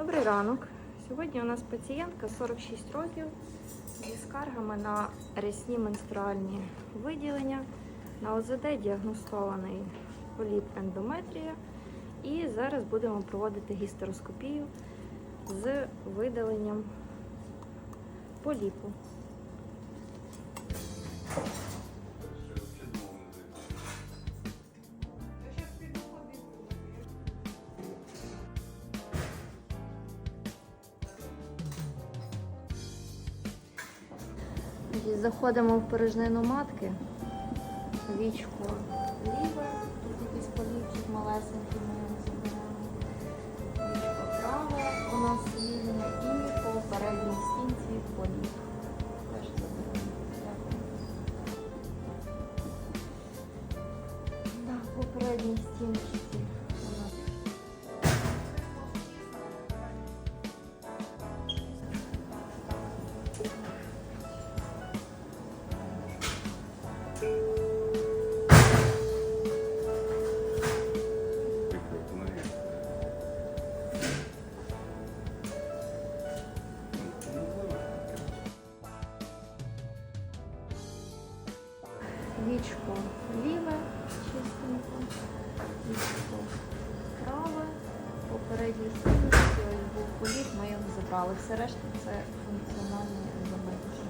Добрий ранок. Сьогодні у нас пацієнтка 46 років зі скаргами на рясні менструальні виділення. На ОЗД діагностований поліп ендометрія. І зараз будемо проводити гістероскопію з видаленням поліпу. Значить, Заходимо в порожнину матки, вічко ліве, тут якийсь поліпчик малесенький ми забираємо. Вічко праве у нас вільне і по передній стінці поліп. Теж забираємо. Дякую. Да, по передній стінці Вічко ліве, чистенько, вічко праве, попередній стінці, ось був політ, ми його забрали. Все решта це функціональні ендометрії.